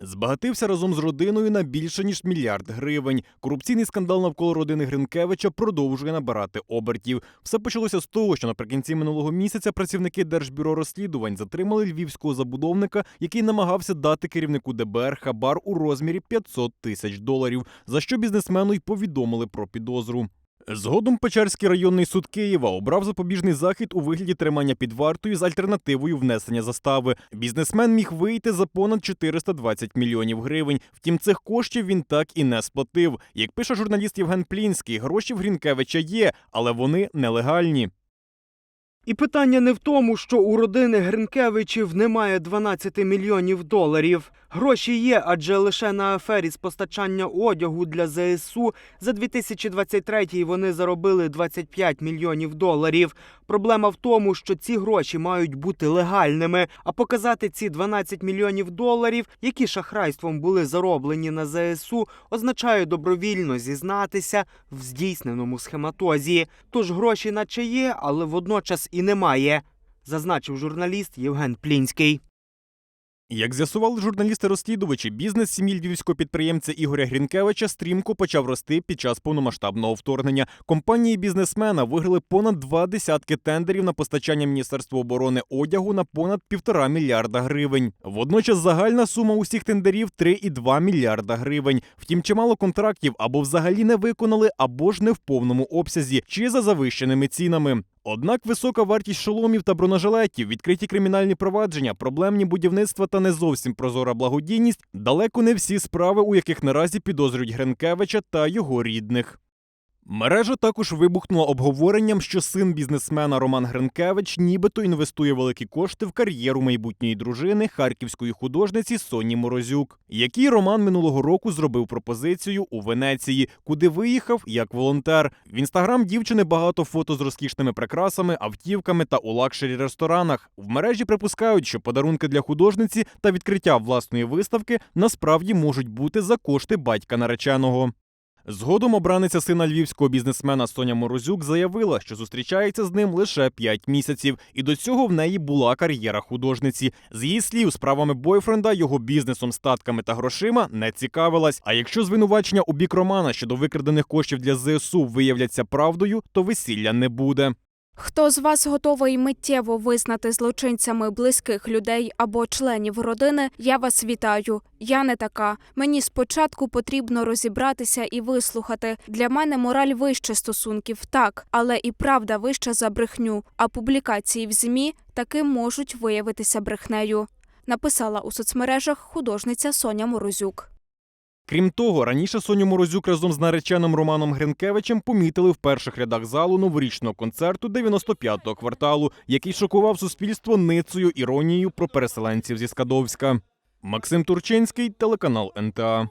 Збагатився разом з родиною на більше ніж мільярд гривень. Корупційний скандал навколо родини Гринкевича продовжує набирати обертів. Все почалося з того, що наприкінці минулого місяця працівники Держбюро розслідувань затримали львівського забудовника, який намагався дати керівнику ДБР хабар у розмірі 500 тисяч доларів, за що бізнесмену й повідомили про підозру. Згодом Печерський районний суд Києва обрав запобіжний захід у вигляді тримання під вартою з альтернативою внесення застави. Бізнесмен міг вийти за понад 420 мільйонів гривень. Втім, цих коштів він так і не сплатив. Як пише журналіст Євген Плінський, гроші в Грінкевича є, але вони нелегальні. І питання не в тому, що у родини Гринкевичів немає 12 мільйонів доларів. Гроші є, адже лише на афері з постачання одягу для ЗСУ за 2023 вони заробили 25 мільйонів доларів. Проблема в тому, що ці гроші мають бути легальними, а показати ці 12 мільйонів доларів, які шахрайством були зароблені на ЗСУ, означає добровільно зізнатися в здійсненому схематозі. Тож гроші наче є, але водночас і немає, зазначив журналіст Євген Плінський. Як з'ясували журналісти-розслідувачі, бізнес сім'ї львівського підприємця Ігоря Грінкевича стрімко почав рости під час повномасштабного вторгнення. Компанії бізнесмена виграли понад два десятки тендерів на постачання Міністерства оборони одягу на понад півтора мільярда гривень. Водночас загальна сума усіх тендерів 3,2 мільярда гривень. Втім, чимало контрактів або взагалі не виконали, або ж не в повному обсязі, чи за завищеними цінами. Однак висока вартість шоломів та бронежилетів, відкриті кримінальні провадження, проблемні будівництва та не зовсім прозора благодійність далеко не всі справи, у яких наразі підозрюють Гринкевича та його рідних. Мережа також вибухнула обговоренням, що син бізнесмена Роман Гринкевич нібито інвестує великі кошти в кар'єру майбутньої дружини харківської художниці Соні Морозюк, який Роман минулого року зробив пропозицію у Венеції, куди виїхав як волонтер. В інстаграм дівчини багато фото з розкішними прикрасами, автівками та у лакшері ресторанах. В мережі припускають, що подарунки для художниці та відкриття власної виставки насправді можуть бути за кошти батька нареченого. Згодом обраниця сина львівського бізнесмена Соня Морозюк заявила, що зустрічається з ним лише 5 місяців, і до цього в неї була кар'єра художниці. З її слів, справами бойфренда, його бізнесом, статками та грошима не цікавилась. А якщо звинувачення у бік Романа щодо викрадених коштів для ЗСУ виявляться правдою, то весілля не буде. Хто з вас готовий миттєво визнати злочинцями близьких людей або членів родини? Я вас вітаю. Я не така. Мені спочатку потрібно розібратися і вислухати. Для мене мораль вище стосунків, так, але і правда вища за брехню. А публікації в змі таки можуть виявитися брехнею. Написала у соцмережах художниця Соня Морозюк. Крім того, раніше Соню Морозюк разом з нареченим Романом Гринкевичем помітили в перших рядах залу новорічного концерту 95-го кварталу, який шокував суспільство ницею іронією про переселенців зі Скадовська. Максим Турчинський, телеканал НТА.